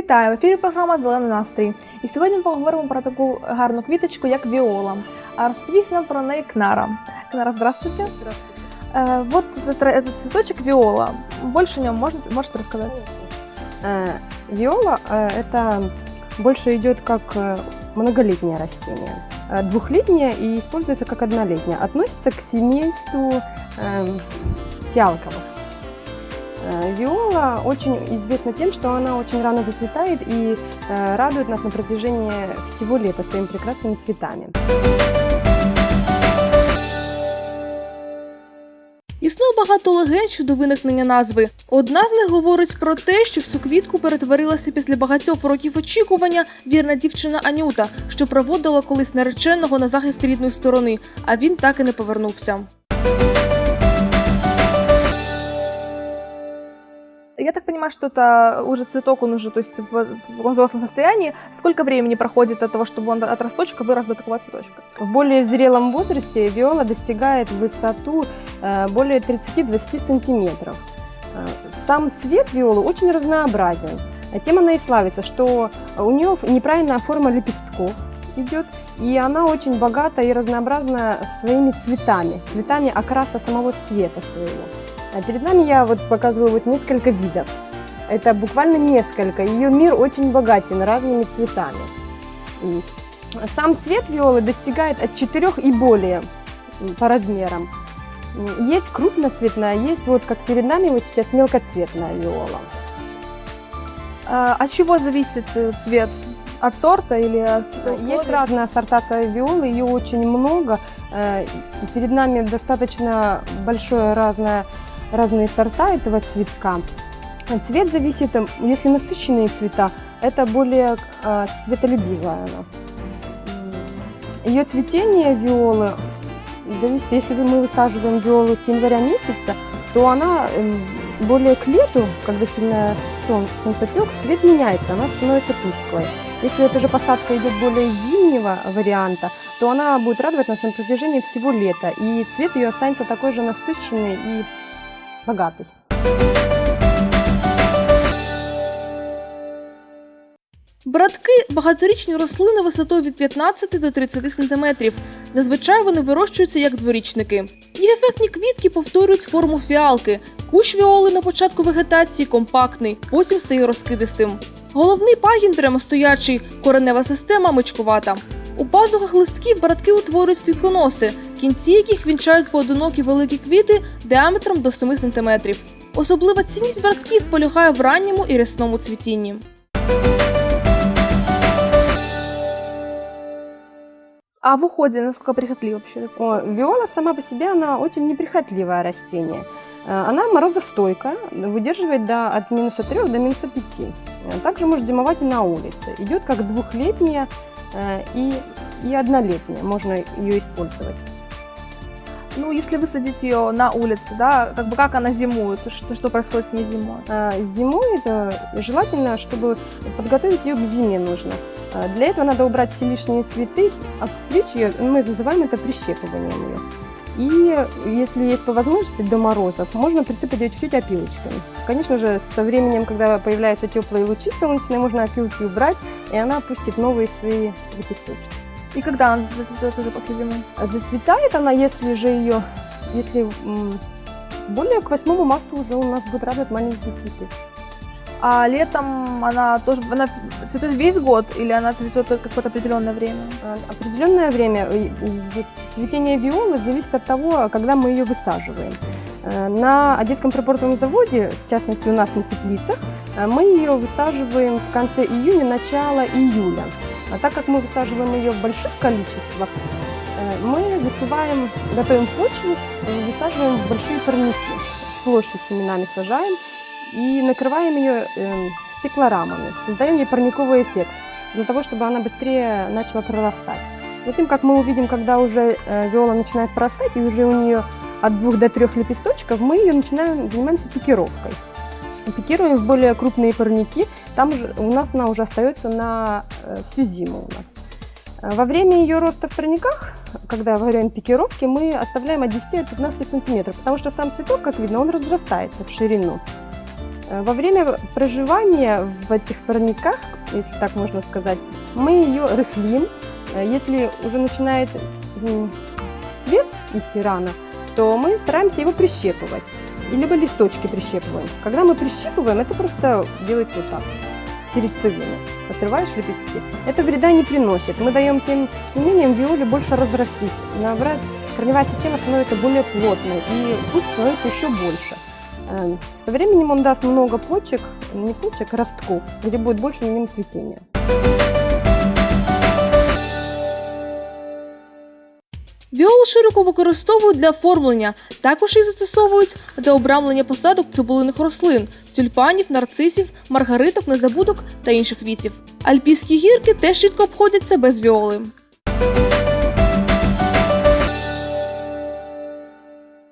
Вітаю! В ефірі програма Зелений настрій. І сьогодні ми поговоримо про таку гарну квіточку, як віола. А розповість нам про неї Кнара. Кнара, здравствуйте. Э, вот этот, этот цветочек виола. Больше о нем можно, можете рассказать? Э, Виола э, это больше идет как э, многолетнее растение. Э, Двухлетнее и используется как однолетнее. Относится к семейству эм, фиалковых. Э, Виола очень известна тем, что она очень рано зацветает и э, радует нас на протяжении всего лета своими прекрасными цветами. Існує багато легенд щодо виникнення назви. Одна з них говорить про те, що в цю квітку перетворилася після багатьох років очікування вірна дівчина Анюта, що проводила колись нареченого на захист рідної сторони, а він так і не повернувся. Я так понимаю, что это уже цветок, он уже, то есть в, в взрослом состоянии. Сколько времени проходит от того, чтобы он от росточка вырос до такого цветочка? В более зрелом возрасте виола достигает высоту э, более 30-20 сантиметров. Э, Сам цвет виолы очень разнообразен. Тем она и славится, что у нее неправильная форма лепестков идет, и она очень богата и разнообразна своими цветами, цветами окраса самого цвета своего. А перед нами я вот показываю вот несколько видов. Это буквально несколько. Ее мир очень богатен разными цветами. И сам цвет виолы достигает от 4 и более по размерам. Есть крупноцветная, есть вот как перед нами вот сейчас мелкоцветная виола. А, от чего зависит э, цвет? От сорта или от Есть условий? разная ассортация виолы, ее очень много. Э, Перед нами достаточно большое разное, разные сорта этого цветка. Цвет зависит, м, если насыщенные цвета, это более э, светолюбивая она. Ее цветение виолы зависит, если мы высаживаем виолу с января месяца, то она эм, более к лету, когда сильно сон, солнцепек, цвет меняется, она становится тусклой. Если эта же посадка идет более зимнего варианта, то она будет радовать нас на протяжении всего лета, и цвет ее останется такой же насыщенный и богатый. Братки багаторічні рослини висотою від 15 до 30 см. Зазвичай вони вирощуються як дворічники. Їх ефектні квітки повторюють форму фіалки. Кущ віоли на початку вегетації компактний, потім стає розкидистим. Головний пагін прямостоячий, коренева система мичкувата. У пазухах листків братки утворюють квітконоси, кінці яких вінчають поодинокі великі квіти діаметром до 7 см. Особлива цінність братків полягає в ранньому і рясному цвітінні. А в уходе насколько прихотливо вообще? О, виола сама по себе, она очень неприхотливое растение. Э, Она морозостойкая, выдерживает до, от минуса 3 до минуса 5. Э, Также может зимовать и на улице. Идет как двухлетняя э, и, и однолетняя, можно ее использовать. Ну, если высадить ее на улице, да, как бы как она зимует, что, что происходит с ней зимой? А Зимой это желательно, чтобы подготовить ее к зиме нужно. А Для этого надо убрать все лишние цветы, обстричь ее, ну, мы называем это прищепыванием ее. И если есть по возможности до морозов, можно присыпать ее чуть-чуть опилочками. Конечно же, со временем, когда появляются теплые лучи солнечные, можно опилки убрать, и она пустит новые свои лепесточки. И когда она зацветет уже после зимы? Зацветает она, если же ее, если более к 8 марта уже у нас будут радовать маленькие цветы. А летом она тоже она цветет весь год или она цветет только какое-то определенное время? А, Определенное время цветение виолы зависит от того, когда мы ее высаживаем. Э, На Одесском припортовом заводе, в частности у нас на теплицах, э, мы ее высаживаем в конце июня, начало июля. А так как мы высаживаем ее в больших количествах, э, мы засеваем, готовим почву, э, высаживаем в большие парники. Сплошь семенами сажаем и накрываем ее э, стеклорамами. Создаем ей парниковый эффект для того, чтобы она быстрее начала прорастать. Затем, как мы увидим, когда уже виола начинает прорастать, и уже у нее от двух до трех лепесточков, мы ее начинаем, занимаемся пикировкой. Пикируем в более крупные парники, там же у нас она уже остается на э, всю зиму у нас. Э, Во время ее роста в парниках, когда во время пикировки, мы оставляем от 10 до 15 сантиметров, потому что сам цветок, как видно, он разрастается в ширину. Э, Во время проживания в этих парниках, если так можно сказать, мы ее рыхлим. Если уже начинает цвет идти рано, то мы стараемся его прищепывать. Либо листочки прищепываем. Когда мы прищипываем, это просто делается вот так, сердцевины. Отрываешь лепестки. Это вреда не приносит. Мы даем тем не менее виоле больше разрастись. Наоборот, корневая система становится более плотной, и куст становится еще больше. Э, Со временем он даст много почек, не почек, а ростков, где будет больше нем цветения. Віол широко використовують для оформлення. Також їх застосовують для обрамлення посадок цибулиних рослин, тюльпанів, нарцисів, маргариток, незабудок та інших віців. Альпійські гірки теж рідко обходяться без віоли.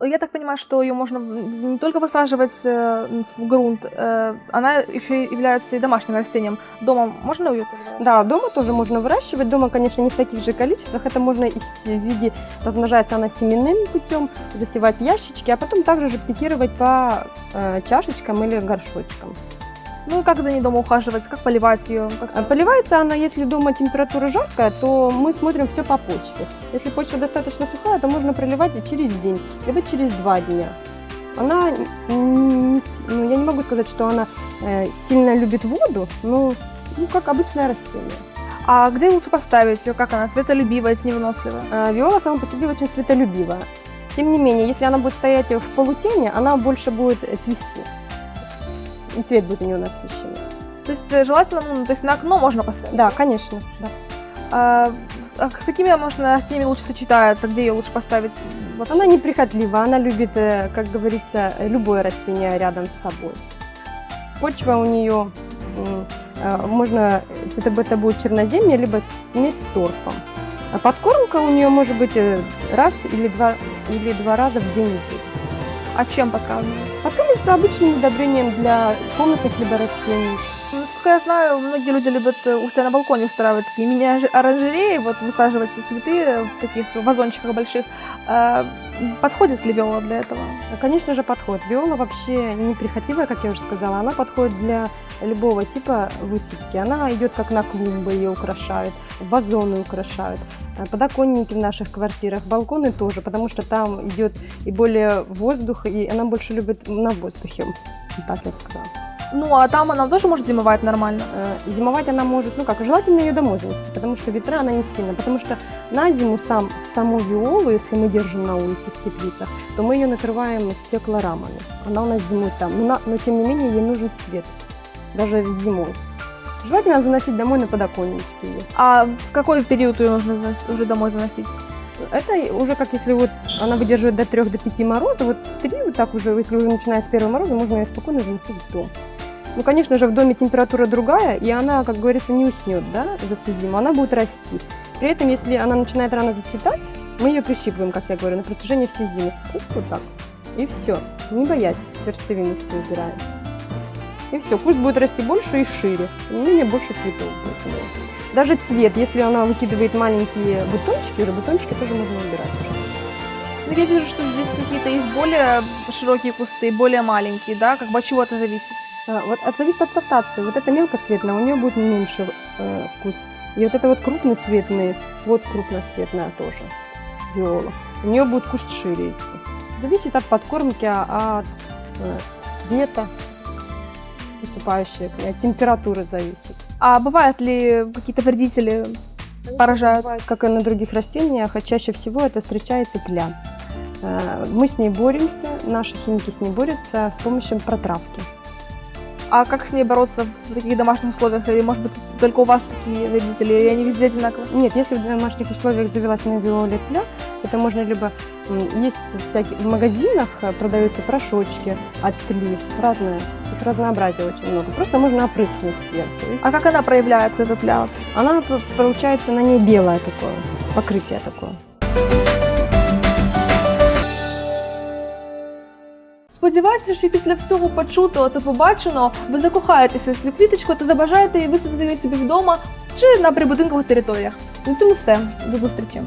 Я так понимаю, что ее можно не только высаживать э, в грунт, э, она еще является и домашним растением. Дома можно ее? Да, дома тоже можно выращивать. Дома, конечно, не в таких же количествах. Это можно и в виде, размножается она семенным путем, засевать ящички, а потом также же пикировать по э, чашечкам или горшочкам. Ну и как за ней дома ухаживать, как поливать ее? А Поливается она, если дома температура жаркая, то мы смотрим все по почве. Если почва достаточно сухая, то можно проливать и через день, либо через два дня. Она, ну, я не могу сказать, что она э, сильно любит воду, но ну, как обычное растение. А где лучше поставить ее? Как она? Светолюбивая, невыносливая? А Виола сама по себе очень светолюбивая. Тем не менее, если она будет стоять в полутени, она больше будет э, цвести. И цвет будет у нее насыщенный. То есть э, желательно, ну, то есть на окно можно поставить? Да, конечно. Да. А, с- а какими, может, растениями лучше сочетается? Где ее лучше поставить? вообще? Она неприхотлива, она любит, э, как говорится, любое растение рядом с собой. Почва у нее, э, можно, это, это будет черноземье, либо смесь с торфом. А подкормка у нее может быть раз или два, или два раза в две недели. А чем подкармливать? Подкормится обычным удобрением для комнатных либо растений. Насколько я знаю, многие люди любят э, у себя на балконе устраивать такие мини-оранжереи, вот высаживать цветы в таких вазончиках больших. А, Подходит ли виола для этого? Конечно же, подходит. Виола вообще неприхотливая, как я уже сказала. Она подходит для любого типа высадки. Она идет как на клумбы, ее украшают, вазоны украшают, подоконники в наших квартирах, балконы тоже, потому что там идет и более воздух, и она больше любит на воздухе. Так я бы сказала. Ну, а там она тоже может зимовать нормально. Э, Зимовать она может, ну как, желательно ее домой занести, потому что ветра она не сильно. Потому что на зиму сам, саму виолу, если мы держим на улице в теплицах, то мы ее накрываем стеклорамами. Она у нас зимует там. Но, но тем не менее ей нужен свет, даже зимой. Желательно заносить домой на подоконничке ее. А в какой период ее нужно уже домой заносить? Это уже как если вот она выдерживает до 3 до 5 морозов, вот 3 вот так уже, если уже начинается первый мороз, можно ее спокойно заносить в дом. Ну, конечно же, в доме температура другая, и она, как говорится, не уснет, да, за всю зиму, она будет расти. При этом, если она начинает рано зацветать, мы ее прищипываем, как я говорю, на протяжении всей зимы. Вот так. И все. Не боясь, сердцевину все убираем. И все, куст будет расти больше и шире. Тем не менее, больше цветов будет у. Даже цвет, если она выкидывает маленькие бутончики, уже бутончики тоже можно убирать. Ну, я вижу, что здесь какие-то есть более широкие кусты, более маленькие, да? Как бы от чего это зависит? А, Вот от, зависит от сортации. Вот это мелкоцветная, у нее будет меньше э, куст. И вот это вот крупноцветные, вот крупноцветная тоже виола. У нее будет куст шире. Зависит от подкормки, а- от э, цвета поступающей, от температуры зависит. А бывают ли какие-то вредители поражают? Бывает, как и на других растениях, а чаще всего это встречается тля. Э, Мы с ней боремся, наши химики с ней борются с помощью протравки. А как с ней бороться в таких домашних условиях? Или, может быть, только у вас такие вредители, и они везде одинаковые? Нет, если в домашних условиях завелась на виоле тля, это можно либо есть всякие в магазинах э, продаются порошочки от тли, разные, их разнообразие очень много. Просто можно опрыскнуть сверху. и А как она проявляется, эта тля? вообще? Она п- получается на ней белое такое, покрытие такое. Сподіваюся, що після всього почутого та побаченого ви закохаєтеся в свою квіточку та забажаєте її висадити її собі вдома чи на прибудинкових територіях. На цьому все. До зустрічі.